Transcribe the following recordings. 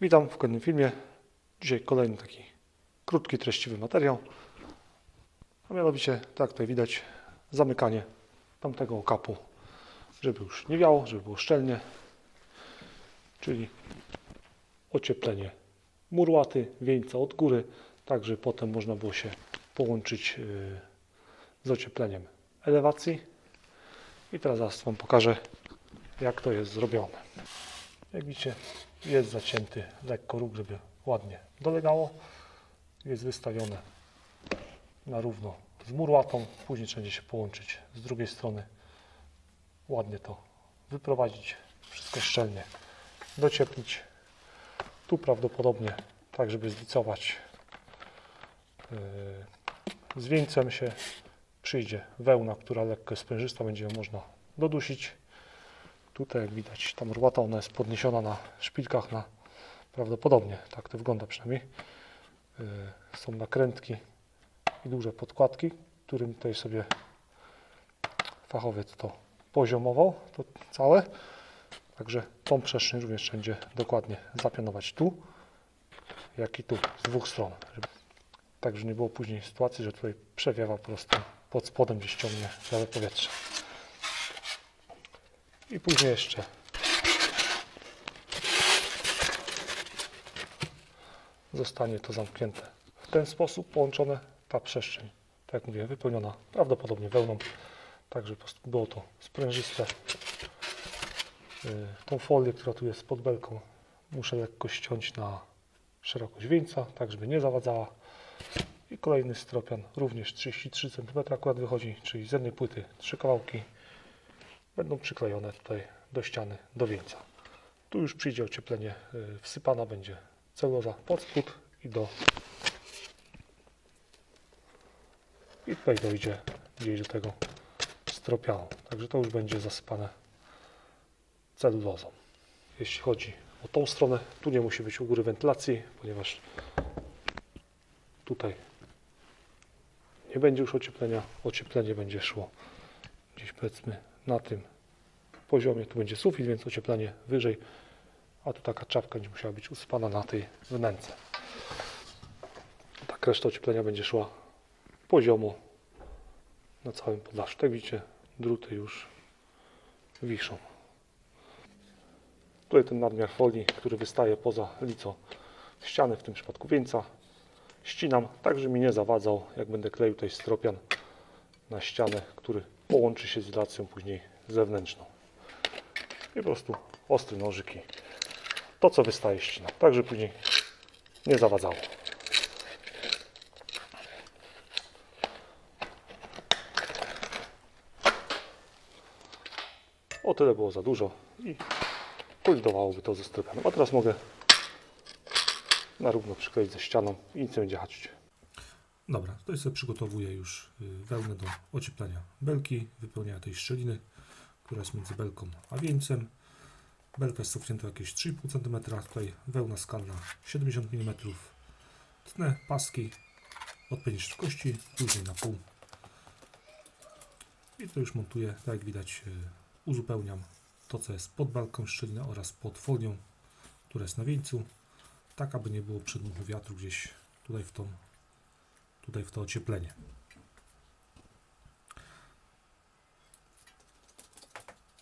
Witam w kolejnym filmie. Dzisiaj kolejny taki krótki, treściwy materiał. A mianowicie, tak tutaj widać, zamykanie tamtego okapu, żeby już nie wiało, żeby było szczelnie. Czyli ocieplenie murłaty, wieńca od góry, tak żeby potem można było się połączyć yy, z ociepleniem elewacji. I teraz zaraz Wam pokażę, jak to jest zrobione. Jak widzicie, jest zacięty lekko róg, żeby ładnie dolegało. Jest wystawione na równo z murłatą. Później trzeba będzie się połączyć z drugiej strony. Ładnie to wyprowadzić. Wszystko szczelnie docieplić. Tu prawdopodobnie tak, żeby zlicować yy, z wieńcem się przyjdzie wełna, która lekko sprężysta, będzie ją można dodusić. Tutaj jak widać ta murłata, ona jest podniesiona na szpilkach na prawdopodobnie, tak to wygląda przynajmniej. Yy, są nakrętki i duże podkładki, którym tutaj sobie fachowiec to poziomował, to całe. Także tą przestrzeń również będzie dokładnie zapionować tu, jak i tu, z dwóch stron. Tak, żeby nie było później sytuacji, że tutaj przewiewa po prostu pod spodem, gdzieś ciągnie całe powietrze. I później jeszcze. Zostanie to zamknięte. W ten sposób, połączone ta przestrzeń, tak jak mówiłem, wypełniona prawdopodobnie wełną, tak żeby po prostu było to sprężyste. Yy, Tą folię, która tu jest pod belką, muszę lekko ściąć na szerokość wieńca, tak żeby nie zawadzała. I kolejny stropian, również 33 cm akurat wychodzi, czyli z jednej płyty trzy kawałki będą przyklejone tutaj do ściany, do wieńca. Tu już przyjdzie ocieplenie, yy, wsypana będzie celuloza pod spód i do i tutaj dojdzie gdzieś do tego stropianu. Także to już będzie zasypane celulozą. Jeśli chodzi o tą stronę, tu nie musi być u góry wentylacji, ponieważ tutaj nie będzie już ocieplenia. Ocieplenie będzie szło gdzieś powiedzmy na tym poziomie. Tu będzie sufit, więc ocieplenie wyżej, a tu taka czapka będzie musiała być usypana na tej wnęce. Tak reszta ocieplenia będzie szła poziomo na całym poddaszu. Tak widzicie, druty już wiszą. Tutaj ten nadmiar folii, który wystaje poza lico ściany, w tym przypadku wieńca, ścinam tak, żeby mi nie zawadzał, jak będę kleił tutaj stropian na ścianę, który połączy się z izolacją później zewnętrzną. I po prostu ostry nożyk i to, co wystaje ścinam, tak, żeby później nie zawadzało. O tyle było za dużo i kolidowałoby to ze stropianem. A teraz mogę na równo przykleić ze ścianą i nic nie będzie haczyć. Dobra, tutaj sobie przygotowuję już y, wełnę do ocieplenia belki, wypełniania tej szczeliny, która jest między belką a wieńcem. Belka jest cofnięta jakieś 3,5 cm, tutaj wełna skalna 70 mm. Tnę paski odpowiedniej szerokości, później na pół. I to już montuję, tak jak widać y, uzupełniam to, co jest pod belką szczeliny oraz pod folią, która jest na wieńcu, tak aby nie było przedmuchu wiatru gdzieś tutaj w tą tutaj w to ocieplenie.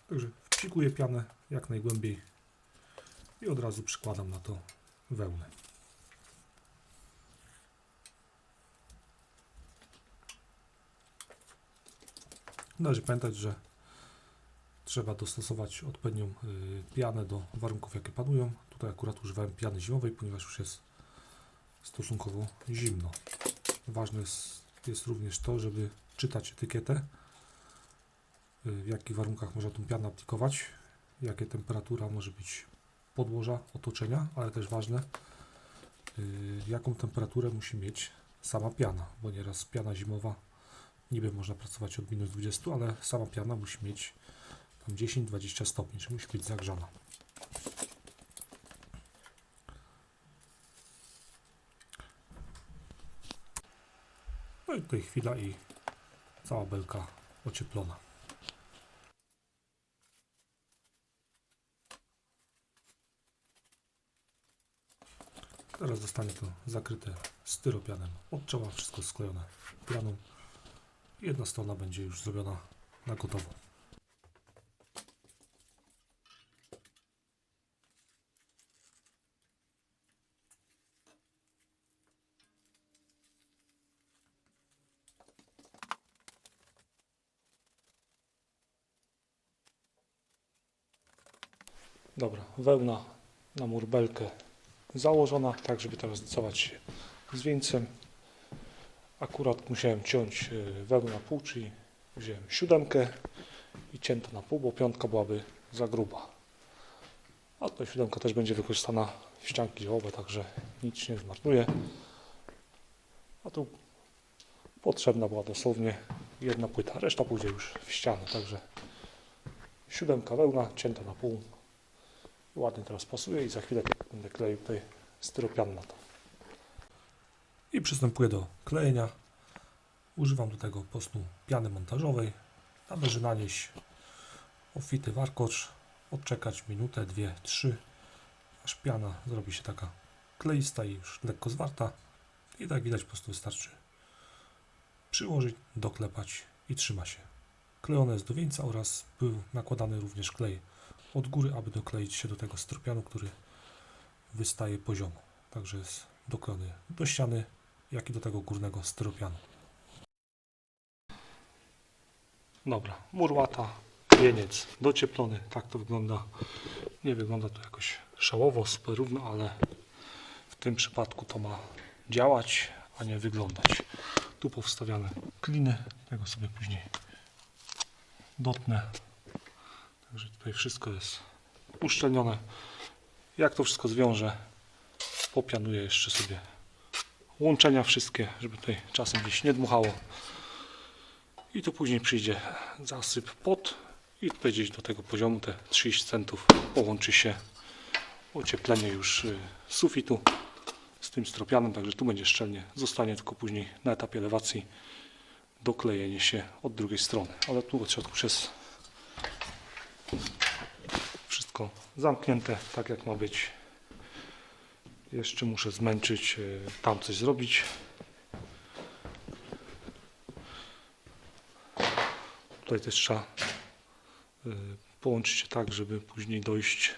Także wpsikuję pianę jak najgłębiej i od razu przykładam na to wełnę. Należy pamiętać, że trzeba dostosować odpowiednią y, pianę do warunków, jakie panują. Tutaj akurat używałem piany zimowej, ponieważ już jest stosunkowo zimno. Ważne jest, również to, żeby czytać etykietę, y, w jakich warunkach można tą pianę aplikować, jakie temperatura może być podłoża, otoczenia, ale też ważne, y, jaką temperaturę musi mieć sama piana, bo nieraz piana zimowa, niby można pracować od minus 20, ale sama piana musi mieć tam 10-20 stopni, czyli musi być zagrzana. I tutaj chwila i cała belka ocieplona. Teraz zostanie to zakryte styropianem. Od czoła wszystko sklejone pianą. Jedna strona będzie już zrobiona na gotowo. Dobra, wełna na murbelkę założona, tak żeby teraz cofać się z wieńcem. Akurat musiałem ciąć y, wełnę na pół, czyli wziąłem siódemkę i cięto na pół, bo piątka byłaby za gruba. A ta siódemka też będzie wykorzystana w ścianki działowe, także nic się nie zmarnuje. A tu potrzebna była dosłownie jedna płyta, reszta pójdzie już w ścianę, także siódemka wełna cięta na pół. Ładnie teraz pasuje i za chwilę będę kleił tutaj styropian na to. I przystępuję do klejenia. Używam do tego po piany montażowej. Należy nanieść ofity warkocz, odczekać minutę, dwie, trzy, aż piana zrobi się taka kleista i już lekko zwarta. I tak widać po prostu wystarczy przyłożyć, doklepać i trzyma się. Klejone jest do wieńca oraz był nakładany również klej od góry, aby dokleić się do tego stropianu, który wystaje poziomo. Także jest doklejony do ściany, jak i do tego górnego styropianu. Dobra, mur łata, wieniec docieplony, tak to wygląda. Nie wygląda to jakoś szałowo, super równo, ale w tym przypadku to ma działać, a nie wyglądać. Tu powstawiane kliny, tego sobie później dotnę. Tutaj wszystko jest uszczelnione. Jak to wszystko zwiążę, popianuję jeszcze sobie łączenia wszystkie, żeby tutaj czasem gdzieś nie dmuchało. I tu później przyjdzie zasyp pod i tutaj gdzieś do tego poziomu te 30 centów połączy się ocieplenie już y, sufitu z tym stropianem, także tu będzie szczelnie. Zostanie tylko później na etapie elewacji doklejenie się od drugiej strony. Ale tu od środku jest wszystko zamknięte tak jak ma być. Jeszcze muszę zmęczyć, y, tam coś zrobić. Tutaj też trzeba y, połączyć się tak, żeby później dojść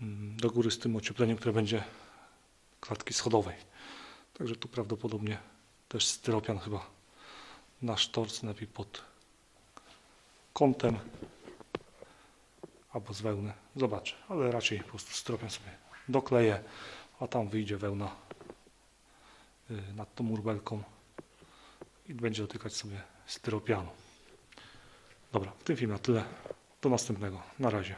mm, do góry z tym ociepleniem, które będzie klatki schodowej. Także tu prawdopodobnie też styropian chyba na sztorc, lepiej pod kątem albo z wełny. Zobaczę, ale raczej po prostu styropian sobie dokleję, a tam wyjdzie wełna y, nad tą murbelką i będzie dotykać sobie styropianu. Dobra, w tym filmie na tyle. Do następnego. Na razie.